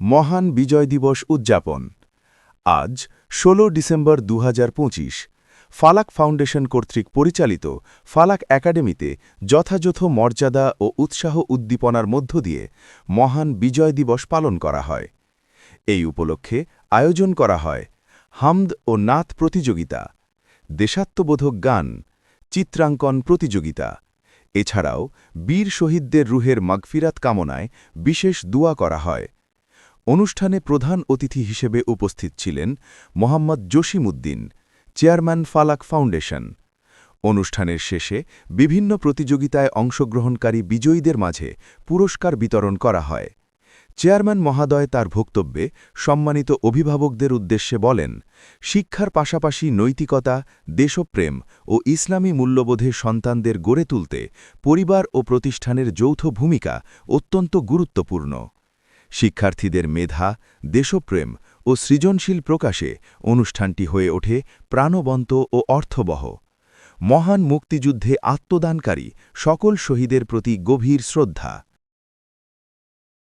মহান বিজয় দিবস উদযাপন। আজ ১৬ ডিসেম্বর দু হাজার পঁচিশ, ফালাক ফাউন্ডেশন কর্তৃক পরিচালিত ফালাক একাডেমিতে যথাযথ মর্যাদা ও উৎসাহ উদ্দীপনার মধ্য দিয়ে মহান বিজয় দিবস পালন করা হয়। এই উপলক্ষে আয়োজন করা হয় হামদ ও নাথ প্রতিযোগিতা, দেশাত্মবোধক গান, চিত্রাঙ্কন প্রতিযোগিতা। এছাড়াও বীর শহীদদের রুহের মাগফিরাত কামনায় বিশেষ দোয়া করা হয়। অনুষ্ঠানে প্রধান অতিথি হিসেবে উপস্থিত ছিলেন মোহাম্মদ জসিমউদ্দিন, চেয়ারম্যান ফালাক ফাউন্ডেশন। অনুষ্ঠানের শেষে বিভিন্ন প্রতিযোগিতায় অংশগ্রহণকারী বিজয়ীদের মাঝে পুরস্কার বিতরণ করা হয়। চেয়ারম্যান মহাদয় তার বক্তব্যে সম্মানিত অভিভাবকদের উদ্দেশ্যে বলেন, শিক্ষার পাশাপাশি নৈতিকতা, দেশপ্রেম ও ইসলামী মূল্যবোধে সন্তানদের গড়ে তুলতে পরিবার ও প্রতিষ্ঠানের যৌথ ভূমিকা অত্যন্ত গুরুত্বপূর্ণ। শিক্ষার্থীদের মেধা, দেশপ্রেম ও সৃজনশীল প্রকাশে অনুষ্ঠানটি হয়ে ওঠে প্রাণবন্ত ও অর্থবহ। মহান মুক্তিযুদ্ধে আত্মদানকারী সকল শহীদের প্রতি গভীর শ্রদ্ধা।